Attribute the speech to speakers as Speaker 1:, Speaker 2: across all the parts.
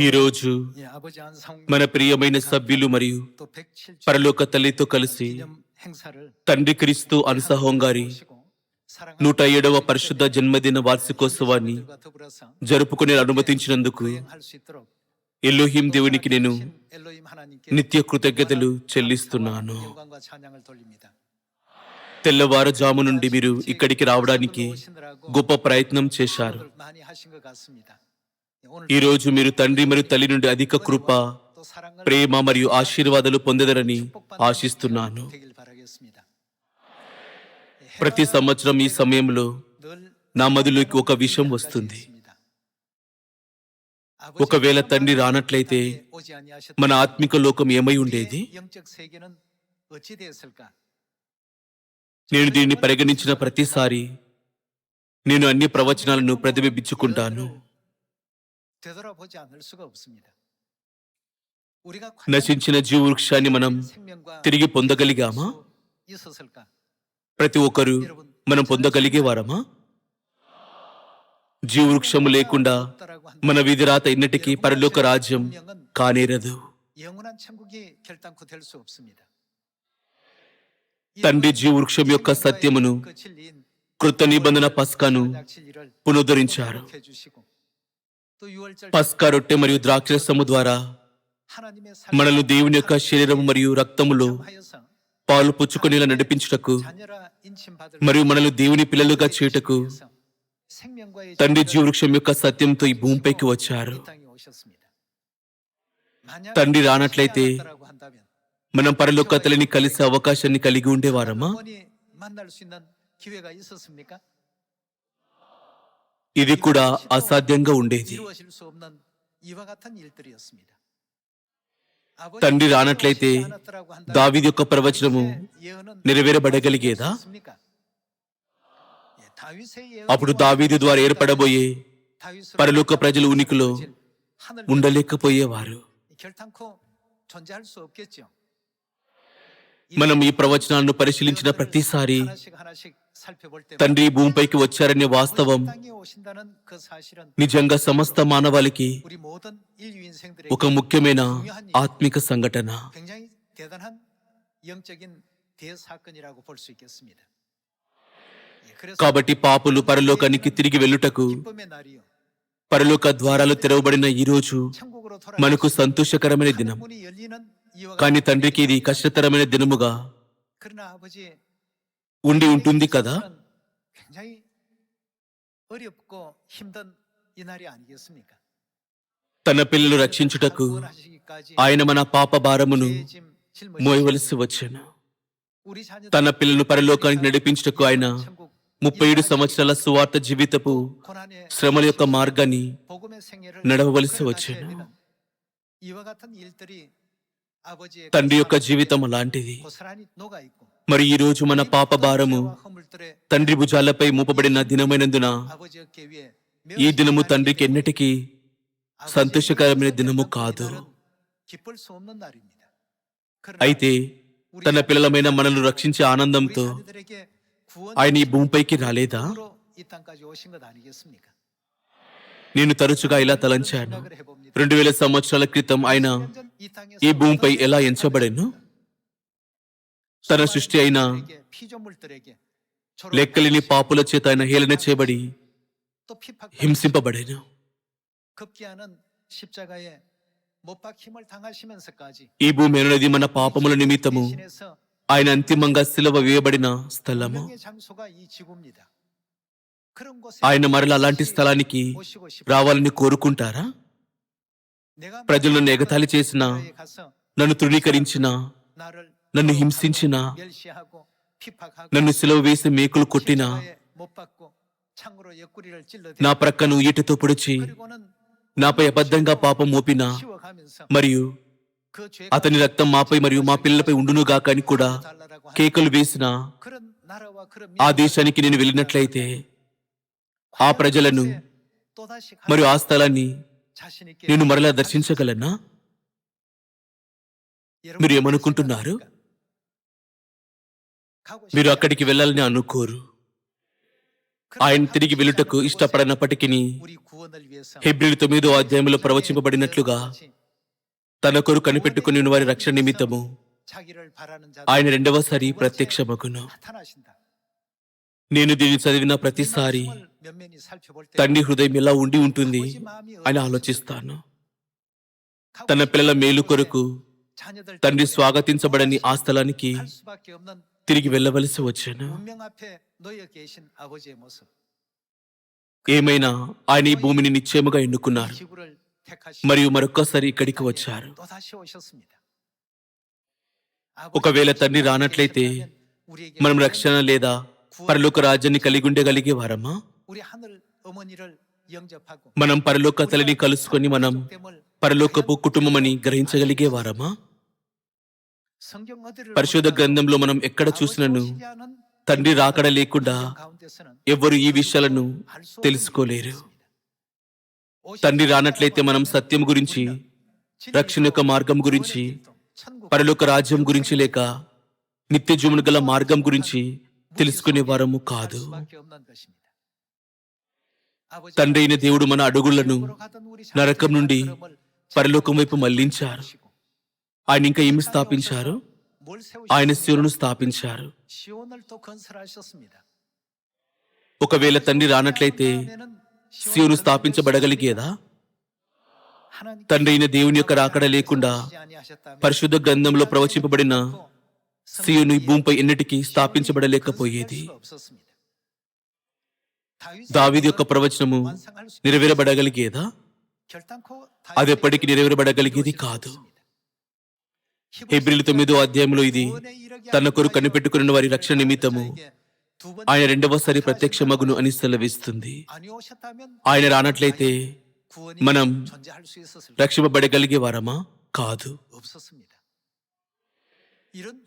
Speaker 1: ఈరోజు మన ప్రియమైన సభ్యులు మరియు పరలోక తల్లితో కలిసి తండ్రి క్రీస్తు అనుసహం గారి నూట ఏడవ పరిశుద్ధ జన్మదిన వార్షికోత్సవాన్ని జరుపుకునే అనుమతించినందుకు ఎల్లోహిం దేవునికి నేను నిత్య కృతజ్ఞతలు చెల్లిస్తున్నాను. తెల్లవారుజాము నుండి మీరు ఇక్కడికి రావడానికి గొప్ప ప్రయత్నం చేశారు. ఈరోజు మీరు తండ్రి మరియు తల్లి నుండి అధిక కృప ప్రేమ మరియు ఆశీర్వాదాలు పొందదరని ఆశిస్తున్నాను. ప్రతి సంవత్సరం ఈ సమయంలో నా మదిలోకి ఒక విషయం వస్తుంది. ఒకవేళ తండ్రి రానట్లయితే మన ఆత్మిక లోకం ఏమై ఉండేది? నేను దీన్ని పరిగణించిన ప్రతిసారి నేను అన్ని ప్రవచనాలను ప్రతిబింబించుకుంటాను. నశించిన
Speaker 2: జీవ వృక్షాన్ని మనం
Speaker 1: తిరిగి పొందగలిగామా ప్రతి ఒక్కరు మనం పొందగలిగేవారమా జీవృక్షము లేకుండా మన విధి రాత ఇన్నటికీ పరలోక రాజ్యం కానేరదు తండ్రి జీవృక్షం యొక్క సత్యమును కృత నిబంధన పస్కాను పునరుద్ధరించారు పస్కా రొట్టె మరియు ద్రాక్షరసము ద్వారా మనల్ని దేవుని యొక్క శరీరం మరియు రక్తములో పాలు పుచ్చుకునేలా నడిపించుటకు మరియు మనల్ని దేవుని పిల్లలుగా చేయుటకు తండ్రి జీవృక్షం యొక్క సత్యంతో ఈ భూమిపైకి వచ్చారు. తండ్రి రానట్లయితే మనం పరలోక తల్లిని కలిసే అవకాశాన్ని కలిగి
Speaker 2: ఉండేవారమ్మా
Speaker 1: ఇది కూడా అసాధ్యంగా ఉండేది. తండ్రి రానట్లయితే దావిది యొక్క ప్రవచనము నెరవేరబడగలిగేదా? అప్పుడు దావీది ద్వారా ఏర్పడబోయే పరలోక ప్రజలు ఉనికిలో ఉండలేకపోయేవారు. మనం ఈ ప్రవచనాలను పరిశీలించిన ప్రతిసారి తండ్రి భూమిపైకి వచ్చారనే వాస్తవం నిజంగా సమస్త మానవాళికి ఒక ముఖ్యమైన ఆత్మిక సంఘటన. కాబట్టి పాపులు పరలోకానికి తిరిగి వెళ్ళుటకు పరలోక ద్వారాలు తెరవబడిన ఈ రోజు మనకు సంతోషకరమైన దినం. కానీ తండ్రికి ఇది కష్టతరమైన దినముగా ఉండి ఉంటుంది కదా తన పిల్లలు రక్షించుటకు ఆయన మన పాప భారమును మోయవలసి వచ్చాను తన పిల్లలు పరలోకానికి నడిపించుటకు ఆయన ముప్పై ఏడు సంవత్సరాల సువార్త జీవితపు శ్రమల యొక్క మార్గాన్ని నడవవలసి వచ్చాను తండ్రి యొక్క జీవితం
Speaker 2: లాంటిది.
Speaker 1: మరి ఈ రోజు మన పాప భారము తండ్రి భుజాలపై మూపబడిన దినమైనందున ఈ దినము తండ్రికి ఎన్నటికీ సంతోషకరమైన దినము కాదు అయితే తన పిల్లలమైన మనల్ని రక్షించే ఆనందంతో ఆయన ఈ భూమిపైకి రాలేదా? నేను తరచుగా ఇలా తలంచాను. రెండు వేల సంవత్సరాల క్రితం ఆయన ఈ భూమిపై ఎలా ఎంచబడేను? తన సృష్టి అయిన లెక్కలేని పాపుల చేత ఆయన హేళన చేయబడి హింసింపబడేను. ఈ భూమి అనేది మన పాపముల నిమిత్తము. ఆయన అంతిమంగా సిలవ వేయబడిన స్థలము. ఆయన మరల అలాంటి స్థలానికి రావాలని కోరుకుంటారా? ప్రజలను ఎగతాళి చేసిన నన్ను తృణీకరించిన నన్ను హింసించిన నన్ను సెలవు వేసి మేకులు కొట్టిన నా ప్రక్కను ఈటతో పొడిచి నాపై అబద్ధంగా పాపం మోపిన మరియు అతని రక్తం మాపై మరియు మా పిల్లలపై ఉండునుగాక అని కూడా కేకలు వేసిన ఆ దేశానికి నేను వెళ్ళినట్లయితే ఆ ప్రజలను మరియు ఆ స్థలాన్ని నేను మరలా దర్శించగలనా? మీరు ఏమనుకుంటున్నారు మీరు అక్కడికి వెళ్ళాలని అనుకోరు. ఆయన తిరిగి వెలుటకు ఇష్టపడినప్పటికీ హెబ్రిల్ తొమ్మిదో అధ్యాయంలో ప్రవచింపబడినట్లుగా తన కొరు కనిపెట్టుకుని వారి రక్షణ నిమిత్తము ఆయన రెండవసారి ప్రత్యక్షమగును. నేను దీన్ని చదివిన ప్రతిసారి తండ్రి హృదయం ఎలా ఉండి ఉంటుంది అని ఆలోచిస్తాను. తన పిల్లల మేలు కొరకు తండ్రి స్వాగతించబడని ఆ స్థలానికి తిరిగి వెళ్ళవలసి వచ్చాను. ఏమైనా ఆయన ఈ భూమిని నిశ్చయముగా ఎన్నుకున్నారు. మరియు మరొక్కసారి ఇక్కడికి వచ్చారు. ఒకవేళ తండ్రి రానట్లయితే మనం రక్షణ లేదా పరలోక రాజ్యాన్ని కలిగి ఉండగలిగే
Speaker 2: వారమ్మా
Speaker 1: మనం పరలోక తల్లిని కలుసుకొని మనం పరలోకపు కుటుంబమని గ్రహించగలిగే వారమా?
Speaker 2: పరిశోధ
Speaker 1: గ్రంథంలో మనం ఎక్కడ చూసినను? తండ్రి రాకడ లేకుండా ఎవ్వరు ఈ విషయాలను తెలుసుకోలేరు. తండ్రి రానట్లయితే మనం సత్యం గురించి రక్షణ యొక్క మార్గం గురించి పరలోక రాజ్యం గురించి లేక నిత్య జీవుని గల మార్గం గురించి తెలుసుకునే వారము కాదు. తండ్రి అయిన దేవుడు మన అడుగులను నరకం నుండి పరలోకం వైపు మళ్ళించారు. ఆయన ఇంకా ఏమి స్థాపించారు? ఆయన శివును స్థాపించారు. ఒకవేళ తండ్రి రానట్లయితే శివును స్థాపించబడగలిగేదా? తండ్రి అయిన దేవుని యొక్క రాకడ లేకుండా పరిశుద్ధ గ్రంథంలో ప్రవచింపబడిన శివుని భూమిపై ఎన్నిటికీ స్థాపించబడలేకపోయేది. దావీదు యొక్క ప్రవచనము నెరవేరబడగలిగేదా? అది ఎప్పటికీ నెరవేరబడగలిగేది కాదు. హెబ్రిల్ తొమ్మిదో అధ్యాయంలో ఇది తన కొరకు కనిపెట్టుకున్న వారి రక్షణ నిమిత్తము ఆయన రెండవసారి ప్రత్యక్షమగును అని సెలవిస్తుంది. ఆయన రానట్లయితే మనం రక్షింపబడగలిగే వారమా? కాదు.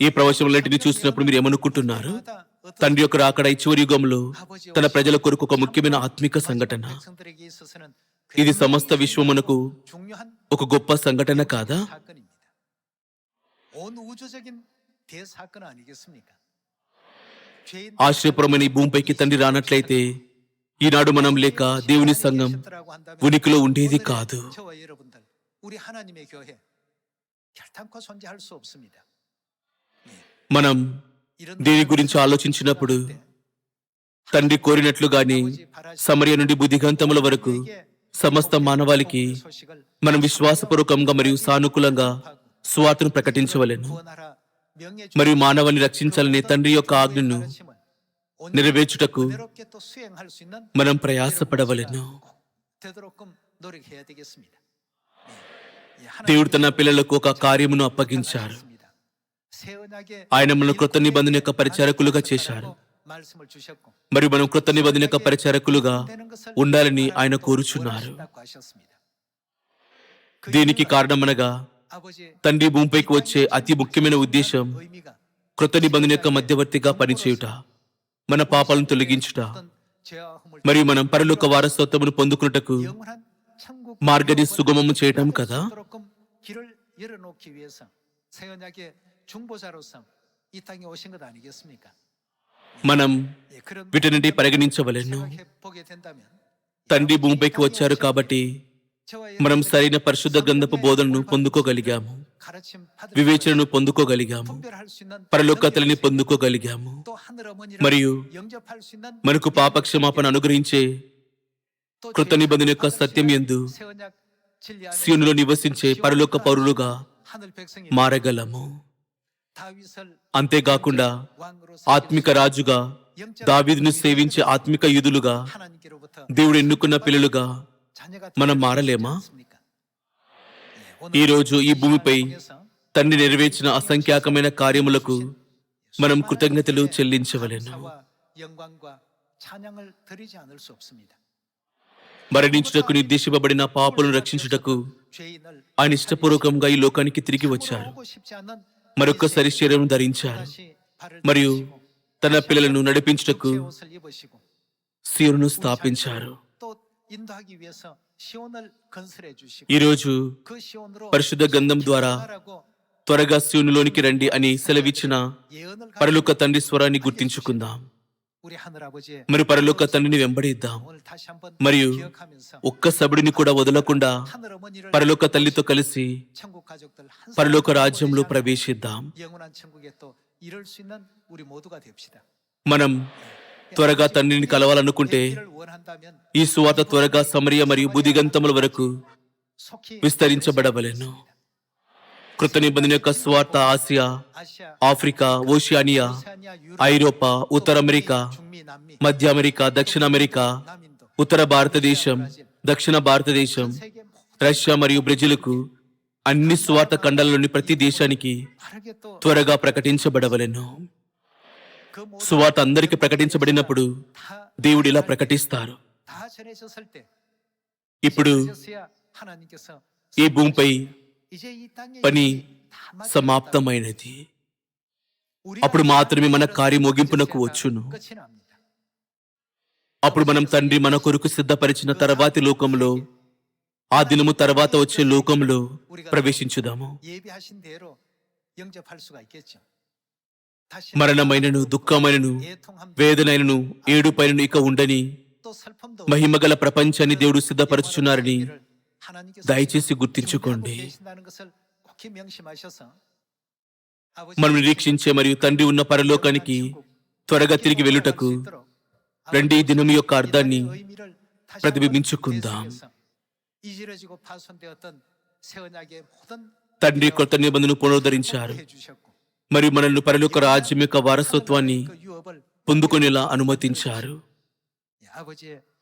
Speaker 1: ఈ ప్రవచనలన్నింటినీ చూసినప్పుడు మీరు ఏమనుకుంటున్నారు? తండ్రి యొక్క రాకడ ఈ చివరి యుగంలో తన ప్రజల కొరకు ఒక ముఖ్యమైన ఆత్మిక సంఘటన. ఇది సమస్త విశ్వమునకు ఒక గొప్ప సంఘటన కాదా? ఆశ్రయపురమైన భూమిపైకి తండ్రి రానట్లయితే ఈనాడు మనం లేక దేవుని సంఘం ఉనికిలో ఉండేది కాదు. మనం దీని గురించి ఆలోచించినప్పుడు? తండ్రి కోరినట్లుగాని సమర్య నుండి బుద్ధిగంతముల వరకు సమస్త మానవాళికి మనం విశ్వాసపూర్వకంగా మరియు సానుకూలంగా స్వాతను ప్రకటించవలేను. మరియు మానవాన్ని రక్షించాలని తండ్రి యొక్క ఆజ్ఞను నెరవేర్చుటకు మనం ప్రయాసపడవలేను. దేవుడు తన పిల్లలకు ఒక కార్యమును అప్పగించారు. ఆయన మనల్ని కృత నిబంధన యొక్క పరిచారకులుగా చేశారు మరి మనం కృత నిబంధన యొక్క పరిచారకులుగా ఉండాలని ఆయన కోరుచున్నారు. దీనికి కారణమనగా తండ్రి భూమిపైకి వచ్చే అతి ముఖ్యమైన ఉద్దేశం కృత నిబంధన యొక్క మధ్యవర్తిగా పనిచేయుట మన పాపాలను తొలగించుట మరియు మనం పరలోక వారసత్వమును పొందుకున్నటకు మార్గని సుగమము చేయటం కదా?
Speaker 2: 도록끔 길을 열어놓기 위해서 새 언약의 중보자로서 이 땅에 오신 것 아니겠습니까?
Speaker 1: మనం
Speaker 2: 예, 그런
Speaker 1: వీటన్నిటి పరిగణించవలెను
Speaker 2: 생각해 보게 된다면
Speaker 1: తండ్రి భూమిపైకి వచ్చారు కాబట్టి
Speaker 2: 저와
Speaker 1: మనం
Speaker 2: 여러분들이
Speaker 1: సరైన పరిశుద్ధ గ్రంథపు బోధనను పొందుకోగలిగాము
Speaker 2: 가르침 받을
Speaker 1: వివేచనను పొందుకోగలిగాము
Speaker 2: 분별할 수 있는
Speaker 1: పరలోకతలని పొందుకోగలిగాము
Speaker 2: 또 하늘 어머니를
Speaker 1: మరియు
Speaker 2: 영접할 수 있는
Speaker 1: మనకు పాప క్షమాపణ అనుగ్రహించే
Speaker 2: 또
Speaker 1: కృత
Speaker 2: 죄를
Speaker 1: నిబంధన యొక్క
Speaker 2: 받을 수
Speaker 1: సత్యం
Speaker 2: 있는
Speaker 1: యందు
Speaker 2: 새 언약 진리 안에
Speaker 1: సియోనులో నివసించే పరలోక పౌరులుగా
Speaker 2: 하늘 백성이
Speaker 1: మారగలము
Speaker 2: 다윗을
Speaker 1: అంతేకాకుండా ఆత్మిక రాజుగా దావీదును సేవించే ఆత్మిక యుధులుగా దేవుడు ఎన్నుకున్న పిల్లలుగా మనం మారలేమా?
Speaker 2: ఈరోజు
Speaker 1: ఈ భూమిపై తండ్రి నెరవేర్చిన అసంఖ్యాకమైన కార్యములకు మనం కృతజ్ఞతలు చెల్లించవలేను. మరణించుటకు నిర్దేశింపబడిన పాపలను రక్షించుటకు ఆయన ఇష్టపూర్వకంగా ఈ లోకానికి తిరిగి వచ్చారు. మరొక్కసారి శరీరం ధరించారు. మరియు తన పిల్లలను నడిపించటకు శివును స్థాపించారు.
Speaker 2: ఈరోజు
Speaker 1: పరిశుద్ధ గంధం ద్వారా త్వరగా శివునిలోనికి రండి అని సెలవిచ్చిన పరలుక తండ్రి స్వరాన్ని గుర్తించుకుందాం. మరి పరలోక తండ్రిని వెంబడిద్దాం. మరియు ఒక్క సబుడిని కూడా వదలకుండా పరలోక తల్లితో కలిసి పరలోక రాజ్యంలో ప్రవేశిద్దాం. మనం త్వరగా తండ్రిని కలవాలనుకుంటే ఈ సువాత త్వరగా సమరియ మరియు బుదిగంతముల వరకు విస్తరించబడవలేను. కృత నిబంధన యొక్క స్వార్థ ఆసియా ఆఫ్రికా ఓషియానియా ఐరోపా ఉత్తర అమెరికా మధ్య అమెరికా దక్షిణ అమెరికా ఉత్తర భారతదేశం దక్షిణ భారతదేశం రష్యా మరియు బ్రెజిల్కు అన్ని స్వార్థ ఖండాలలోని ప్రతి దేశానికి త్వరగా ప్రకటించబడవలను. స్వార్థ అందరికీ ప్రకటించబడినప్పుడు దేవుడు ఇలా ప్రకటిస్తారు. ఇప్పుడు ఈ భూమిపై పని సమాప్తమైనది. అప్పుడు మాత్రమే మన కార్య ముగింపునకు వచ్చును. అప్పుడు మనం తండ్రి మన కొరకు సిద్ధపరిచిన తర్వాతి లోకంలో ఆ దినము తర్వాత వచ్చే లోకంలో ప్రవేశించుదాము. మరణమైనను దుఃఖమైనను వేదనైనను ఏడుపైనను ఇక ఉండని మహిమగల ప్రపంచాన్ని దేవుడు సిద్ధపరచుచున్నారని దయచేసి గుర్తించుకోండి. మనం నిరీక్షించే మరియు తండ్రి ఉన్న పరలోకానికి త్వరగా తిరిగి వెళ్ళుటకు రెండీ దినం యొక్క అర్థాన్ని ప్రతిబింబించుకుందాం తండ్రి కొత్త నిబంధనను పునరుద్ధరించారు మరియు మనల్ని పరలోక రాజ్యం యొక్క వారసత్వాన్ని పొందుకునేలా అనుమతించారు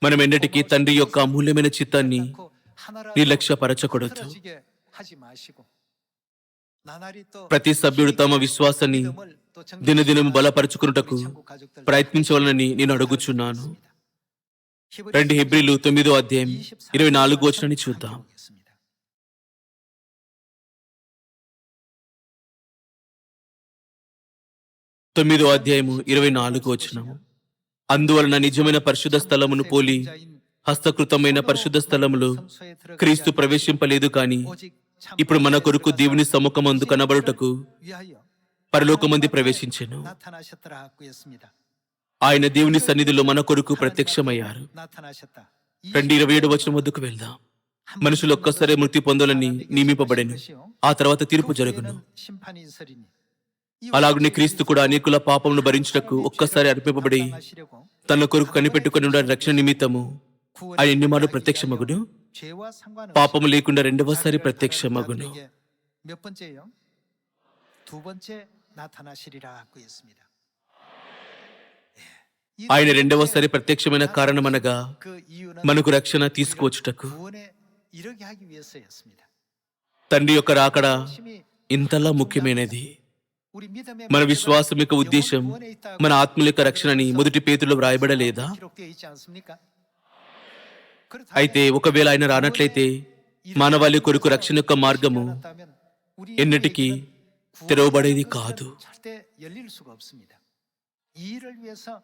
Speaker 1: మనం ఎన్నటికీ తండ్రి యొక్క అమూల్యమైన చిత్తాన్ని నిర్లక్ష్యపరచకూడదు ప్రతి సభ్యుడు తమ విశ్వాసాన్ని దినదినం బలపరచుకున్నటకు ప్రయత్నించవాలని నేను అడుగుచున్నాను. రెండు హిబ్రిలు తొమ్మిదో అధ్యాయం ఇరవై నాలుగు వచ్చినని చూద్దాం. తొమ్మిదో అధ్యాయము ఇరవై నాలుగు వచ్చినము అందువలన నిజమైన పరిశుద్ధ స్థలమును పోలి హస్తకృతమైన పరిశుద్ధ స్థలంలో క్రీస్తు ప్రవేశింపలేదు కాని ఇప్పుడు మన కొరకు దేవుని సముఖమందు కనబడుటకు పరలోకమంది ప్రవేశించాను. ఆయన దేవుని సన్నిధిలో మన కొరకు ప్రత్యక్షమయ్యారు. రెండు ఇరవై ఏడు వచ్చిన వద్దకు వెళ్దాం. మనుషులు ఒక్కసారి మృతి పొందాలని నియమింపబడెను. ఆ తర్వాత తీర్పు జరుగును. అలాగనే క్రీస్తు కూడా అనేకుల పాపమును భరించటకు ఒక్కసారి అర్పింపబడి తన కొరకు కనిపెట్టుకుని రక్షణ నిమిత్తము. ఆయన మాడు ప్రత్యక్ష మగుడు పాపము లేకుండా రెండవసారి
Speaker 2: ప్రత్యక్ష మగును
Speaker 1: ఆయన రెండవసారి ప్రత్యక్షమైన కారణమనగా మనకు రక్షణ తీసుకువచ్చుటకు. తండ్రి యొక్క రాకడ ఇంతలా ముఖ్యమైనది. మన విశ్వాసం యొక్క ఉద్దేశం మన ఆత్మల యొక్క రక్షణని మొదటి పేతులు వ్రాయబడలేదా? అయితే ఒకవేళ ఆయన రానట్లయితే మానవాళి కొరకు రక్షణ యొక్క మార్గము ఎన్నటికీ తెరవబడేది కాదు.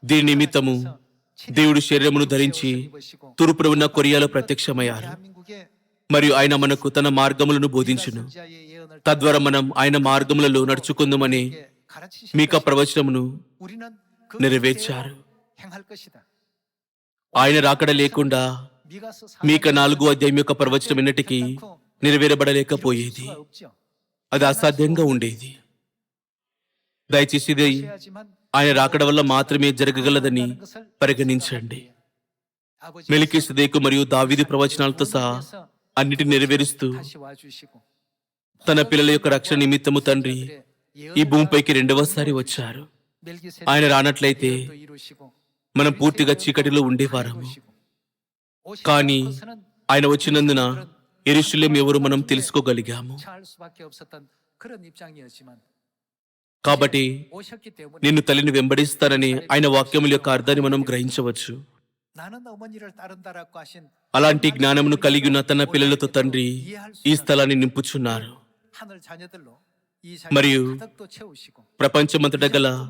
Speaker 1: దీని నిమిత్తము దేవుడు శరీరమును ధరించి తూర్పున ఉన్న కొరియాలో ప్రత్యక్షమయ్యారు. మరియు ఆయన మనకు తన మార్గములను బోధించును. తద్వారా మనం ఆయన మార్గములలో నడుచుకుందామని మీక ప్రవచనమును నెరవేర్చారు. ఆయన రాకడ లేకుండా మీక నాలుగో అధ్యాయం యొక్క ప్రవచనం ఎన్నటికీ నెరవేరబడలేకపోయేది. అది అసాధ్యంగా ఉండేది. దయచేసి ఆయన రాకడ వల్ల మాత్రమే జరగగలదని పరిగణించండి. మెలికి సుదేకు మరియు దావిది ప్రవచనాలతో సహా అన్నిటిని నెరవేరుస్తూ తన పిల్లల యొక్క రక్షణ నిమిత్తము తండ్రి ఈ భూమిపైకి రెండవసారి వచ్చారు. ఆయన రానట్లయితే మనం పూర్తిగా చీకటిలో ఉండేవారము. కానీ ఆయన వచ్చినందున ఎరుషులేం ఎవరు మనం తెలుసుకోగలిగాము? కాబట్టి నిన్ను తల్లిని వెంబడిస్తారని ఆయన వాక్యముల యొక్క అర్థాన్ని మనం గ్రహించవచ్చు. అలాంటి జ్ఞానమును కలిగి ఉన్న తన పిల్లలతో తండ్రి ఈ స్థలాన్ని నింపుచున్నారు. మరియు ప్రపంచమంతట గల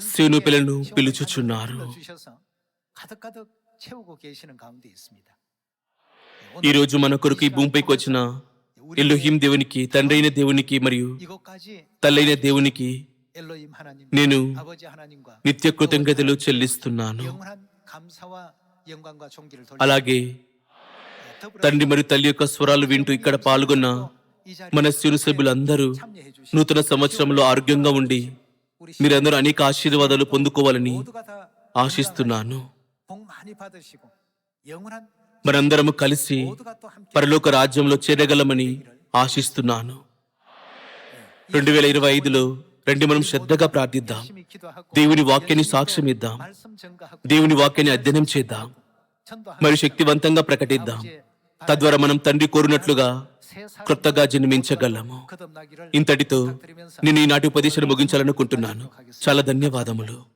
Speaker 1: శివును
Speaker 2: పిల్లను
Speaker 1: పిలుచుచున్నారు. ఈరోజు మన కొరకు ఈ భూమిపైకి వచ్చిన ఎల్లోహిం దేవునికి తండ్రైన దేవునికి మరియు తల్లైన దేవునికి నేను నిత్య కృతజ్ఞతలు చెల్లిస్తున్నాను. అలాగే తండ్రి మరియు తల్లి యొక్క స్వరాలు వింటూ ఇక్కడ పాల్గొన్న మన సిరు సభ్యులందరూ నూతన సంవత్సరంలో ఆరోగ్యంగా ఉండి మీరందరూ అనేక ఆశీర్వాదాలు పొందుకోవాలని ఆశిస్తున్నాను. మనందరము కలిసి పరలోక రాజ్యంలో చేరగలమని ఆశిస్తున్నాను. రెండు వేల ఇరవై ఐదులో రండి మనం శ్రద్ధగా ప్రార్థిద్దాం. దేవుని వాక్యాన్ని సాక్ష్యం ఇద్దాం. దేవుని వాక్యాన్ని అధ్యయనం చేద్దాం. మరి శక్తివంతంగా ప్రకటిద్దాం. తద్వారా మనం తండ్రి కోరినట్లుగా క్రొత్తగా జన్మించగలము. ఇంతటితో నేను ఈనాటి ఉపదేశాన్ని ముగించాలనుకుంటున్నాను. చాలా ధన్యవాదములు.